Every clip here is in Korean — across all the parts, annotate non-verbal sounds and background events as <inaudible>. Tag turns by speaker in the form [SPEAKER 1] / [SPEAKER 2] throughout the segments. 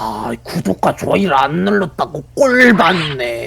[SPEAKER 1] 아, 구독과 좋아요를 안 눌렀다고 꼴 받네.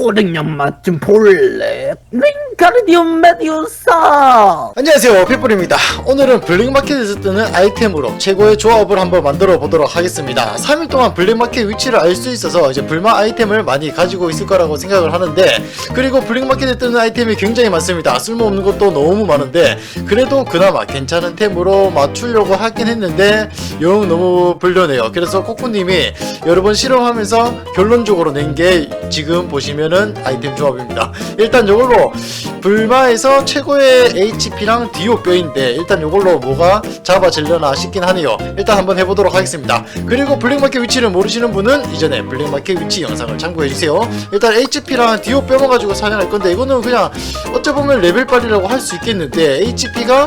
[SPEAKER 1] 초능력 맛좀 볼래? 윙가르디움 메디우사!
[SPEAKER 2] 안녕하세요 피플입니다 오늘은 블랙마켓에서 뜨는 아이템으로 최고의 조합을 한번 만들어 보도록 하겠습니다 3일 동안 블랙마켓 위치를 알 수 있어서 이제 불마 아이템을 많이 가지고 있을 거라고 생각을 하는데 그리고 블랙마켓에 뜨는 아이템이 굉장히 많습니다 쓸모없는 것도 너무 많은데 그래도 그나마 괜찮은 템으로 맞추려고 하긴 했는데 영 너무 불려네요 그래서 코코님이 여러 번 실험하면서 결론적으로 낸 게 지금 보시면 은 아이템 조합입니다. 일단 이걸로 불마에서 최고의 HP랑 디오 뼈인데 일단 이걸로 뭐가 잡아질려나 싶긴 하네요. 일단 한번 해보도록 하겠습니다. 그리고 블랙마켓 위치를 모르시는 분은 이전에 블랙마켓 위치 영상을 참고해주세요. 일단 HP랑 디오 뼈만 가지고 사냥할 건데 이거는 그냥 어쩌보면 레벨빨이라고 할 수 있겠는데 HP가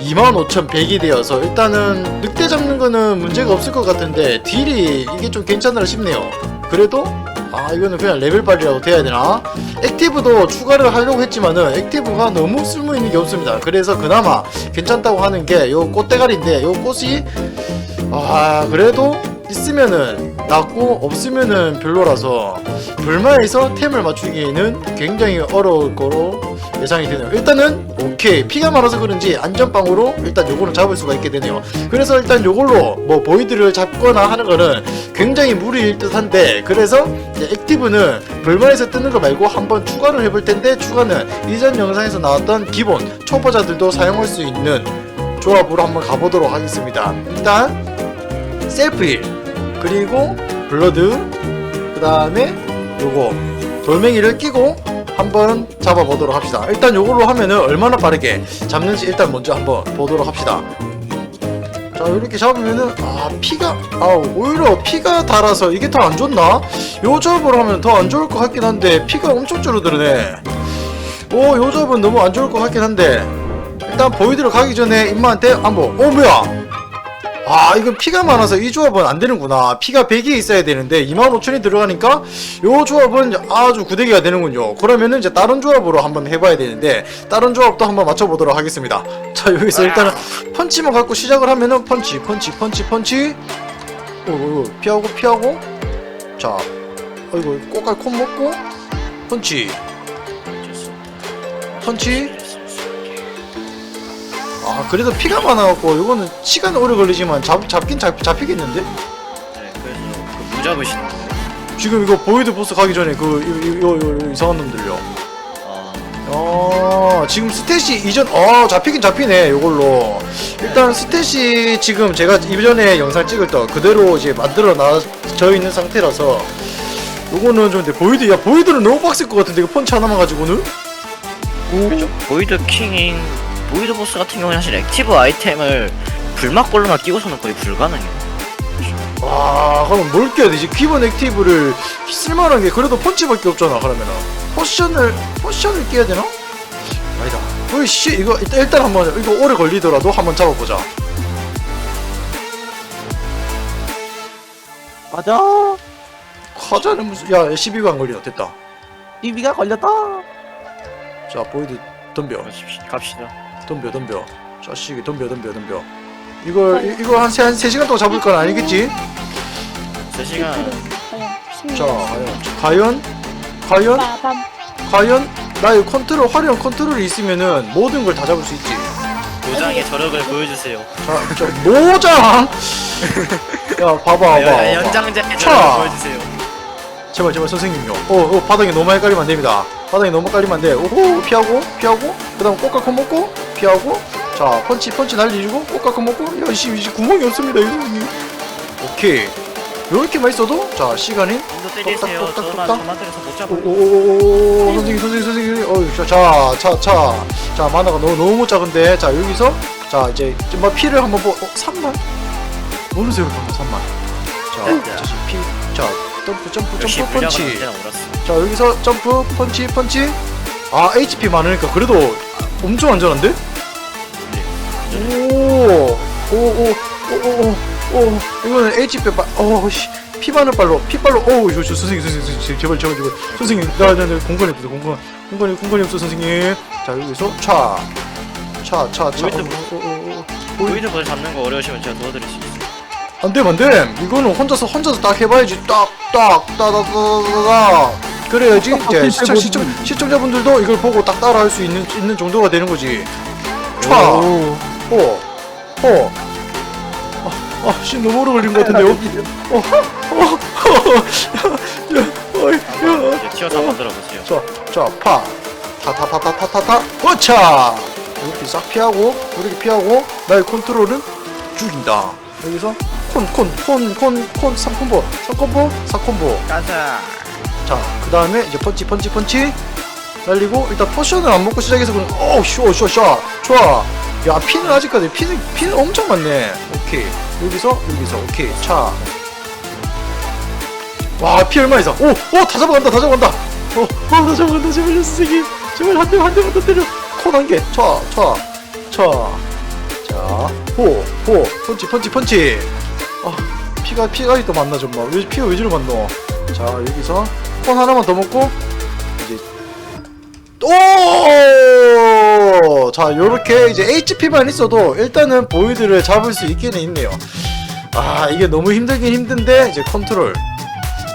[SPEAKER 2] 25,100이 되어서 일단은 늑대 잡는 거는 문제가 없을 것 같은데 딜이 이게 좀 괜찮으라 싶네요. 그래도 아 이거는 그냥 레벨빨이라고 돼야 되나? 액티브도 추가를 하려고 했지만은 액티브가 너무 쓸모있는 게 없습니다. 그래서 그나마 괜찮다고 하는 게 요 꽃대가리인데 요 꽃이 아 그래도 있으면은 낫고 없으면은 별로라서 불마에서 템을 맞추기에는 굉장히 어려울 거로 예상이 되네요. 일단은 오케이. 피가 많아서 그런지 안전빵으로 일단 요거는 잡을 수가 있게 되네요. 그래서 일단 요걸로 뭐 보이드를 잡거나 하는 거는 굉장히 무리일 듯 한데 그래서 액티브는 불마에서 뜨는 거 말고 한번 추가를 해볼 텐데 추가는 이전 영상에서 나왔던 기본 초보자들도 사용할 수 있는 조합으로 한번 가보도록 하겠습니다. 일단 셀프 힐 그리고 블러드 그 다음에 요거. 돌멩이를 끼고 한번 잡아보도록 합시다. 일단 요걸로 하면은 얼마나 빠르게 잡는지 일단 먼저 한번 보도록 합시다. 자 이렇게 잡으면은 아 피가 아 오히려 피가 달아서 이게 더 안 좋나? 요 조합으로 하면 더 안 좋을 것 같긴 한데 피가 엄청 줄어드네. 오요 조합은 너무 안 좋을 것 같긴 한데. 일단 보이드로 가기 전에 임마한테 한번 어 뭐야 아 이건 피가 많아서 이 조합은 안 되는구나. 피가 100이 있어야 되는데 25,000이 들어가니까 요 조합은 아주 구대기가 되는군요. 그러면은 이제 다른 조합으로 한번 해봐야 되는데 다른 조합도 한번 맞춰보도록 하겠습니다. <laughs> 자 여기서 일단은 펀치만 갖고 시작을 하면은 펀치 펀치 펀치 펀치. 오, 오 피하고 피하고. 자 어이구 꼬깔 콩 먹고. 펀치. 펀치 아 그래도 피가 많아갖고 이거는 시간 오래 걸리지만 잡, 잡긴 잡, 잡히겠는데?
[SPEAKER 3] 네, 그래서 그 무잡으시는 거예요.
[SPEAKER 2] 지금 이거 보이드 보스 가기 전에 그 이거, 이거, 이거 이상한 놈들요
[SPEAKER 3] 아,
[SPEAKER 2] 어 지금 스탯이 이전 어 잡히긴 잡히네 요걸로 일단 스탯이 지금 제가 이전에 영상 찍을 때 그대로 이제 만들어 놔져 있는 상태라서 요거는 좀 근데 보이드 야 보이드는 너무 빡셀 것 같은데 이거 펀치 하나만 가지고는
[SPEAKER 3] 그죠. 보이드 킹인 보이드 보스 같은 경우는 사실 액티브 아이템을 불막걸로나 끼고서는 거의 불가능해요.
[SPEAKER 2] 와 그럼 뭘 껴야 되지? 기본 액티브를 쓸만한 게 그래도 펀치밖에 없잖아 그러면은 포션을 포션을 끼야 되나? 아니다 으이씨 이거 일단, 일단 한번 이거 오래 걸리더라도 한번 잡아보자
[SPEAKER 1] 맞아.
[SPEAKER 2] 과자는 무슨 야 12가 안 걸리다 됐다
[SPEAKER 1] 이비가 걸렸다.
[SPEAKER 2] 자 보이드 덤벼.
[SPEAKER 3] 갑시다.
[SPEAKER 2] 덤벼 덤벼 자식이 덤벼 덤벼 덤벼 이걸 이, 이거 한, 세, 한 3시간 동안 잡을 건 아니겠지?
[SPEAKER 3] 3시간
[SPEAKER 2] 자 과연 과연 과연 과연 나의 컨트롤 화려한 컨트롤이 있으면은 모든 걸 다 잡을 수 있지
[SPEAKER 3] 도장의 저력을 보여주세요.
[SPEAKER 2] 자, 저 모장. 야, 봐봐, 봐봐.
[SPEAKER 3] 연- 연장자의
[SPEAKER 2] 차.
[SPEAKER 3] 저력을 보여주세요.
[SPEAKER 2] 제발, 제발, 선생님요. 어, 어, 바닥에 너무 많이 깔리면 안 됩니다. 바닥에 너무 깔리면 안 돼. 오호, 피하고, 피하고. 그 다음 꽃가콩 먹고, 피하고. 자, 펀치, 펀치 날리고, 꽃가콩 먹고. 야, 씨, 씨, 구멍이 없습니다, 이거. 오케이. 요렇게만 있어도, 자, 시간이.
[SPEAKER 3] 좀더 때리세요.
[SPEAKER 2] 똑딱,
[SPEAKER 3] 저만
[SPEAKER 2] 똑딱.
[SPEAKER 3] 저만 때려서 못
[SPEAKER 2] 오,
[SPEAKER 3] 잡아요.
[SPEAKER 2] 오, 오, 오, 선생님, 선생님, 선생님. 어이, 자, 자, 자, 자. 자, 만화가 너무, 너무 작은데. 자, 여기서. 자, 이제, 좀 뭐, 피를 한번 보, 어, 3만? 보너스로 한번 3만. 자. 다시 피. 자, 점프, 점프, 점프,
[SPEAKER 3] 물량은
[SPEAKER 2] 펀치. 자, 여기서 점프, 펀치, 펀치. 아, HP 많으니까 그래도 엄청 안전한데? 오, 오, 오, 오, 오, 오, 오. 이거는 HP 빠, 어, 씨. 피 많은 빨로, 피 빨로, 어우, 저, 저, 선생님, 선생님, 선생님, 제발, 제발, 제발. 선생님, 나, 나, 나, 공간이 없어, 공간. 공간이, 공간이 없어, 선생님. 자, 여기서, 차. 차, 차, 차.
[SPEAKER 3] 보이드. 보이드 보스 잡는 거 어려우시면 제가 도와드릴 수 있어요.
[SPEAKER 2] 안 돼 안 돼 이거는 혼자서 혼자서 딱 해봐야지 딱 딱 따다다다다 그래야지 이제 시청, 시청, 시청자분들도 이걸 보고 딱 따라할 수 있는 있는 정도가 되는 거지 촤
[SPEAKER 1] 오.
[SPEAKER 2] 호, 호. 아, 아, 씨 너무 오래 걸린 것 같은데요? 어, 어, 야, 야, 야.
[SPEAKER 3] 이제 튀어서 한번 들어보세요.
[SPEAKER 2] 자, 자, 파, 타, 타, 타, 타, 타, 타, 타, 어차. 이렇게 싹 피하고, 이렇게 피하고, 나의 컨트롤은 죽인다. 여기서 콘, 콘, 콘, 콘, 콘, 3콤보, 3콤보, 4콤보.
[SPEAKER 3] 가자.
[SPEAKER 2] 자, 그 다음에 이제 펀치, 펀치, 펀치. 날리고, 일단 포션을 안 먹고 시작해서 그냥, 어우, 쇼, 쇼, 쇼. 좋아. 야, 피는 아직까지, 피는, 피는 엄청 많네. 오케이. 여기서, 여기서, 오케이. 차. 와, 피 얼마 이상. 오, 오, 다 잡아간다, 다 잡아간다. 어, 어, 다 잡아간다. 제발요, 선생님. 제발 한 대, 한 대만 더 때려. 콘한 개. 차, 차, 차. 자, 호, 호. 펀치, 펀치, 펀치. 아, 피가, 피가 또 많나, 정말. 왜, 피가 왜 저리 많노? 자, 여기서 콘 하나만 더 먹고, 이제. 오! 자, 요렇게 이제 HP만 있어도 일단은 보이드를 잡을 수 있기는 있네요. 아, 이게 너무 힘들긴 힘든데, 이제 컨트롤.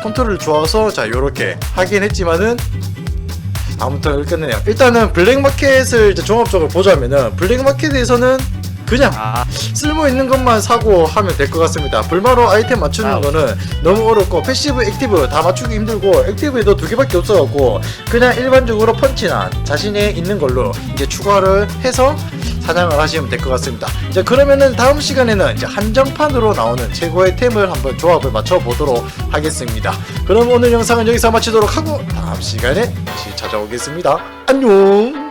[SPEAKER 2] 컨트롤 좋아서, 자, 요렇게 하긴 했지만은, 아무튼 끝내네요. 일단은 블랙마켓을 이제 종합적으로 보자면은, 블랙마켓에서는 그냥
[SPEAKER 3] 아,
[SPEAKER 2] 쓸모 있는 것만 사고 하면 될 것 같습니다. 불마로 아이템 맞추는
[SPEAKER 3] 아,
[SPEAKER 2] 거는 너무 어렵고 패시브, 액티브 다 맞추기 힘들고 액티브에도 두 개밖에 없어갖고 그냥 일반적으로 펀치나 자신이 있는 걸로 이제 추가를 해서 사냥을 하시면 될 것 같습니다. 자 그러면은 다음 시간에는 이제 한정판으로 나오는 최고의 템을 한번 조합을 맞춰 보도록 하겠습니다. 그럼 오늘 영상은 여기서 마치도록 하고 다음 시간에 다시 찾아오겠습니다. 안녕.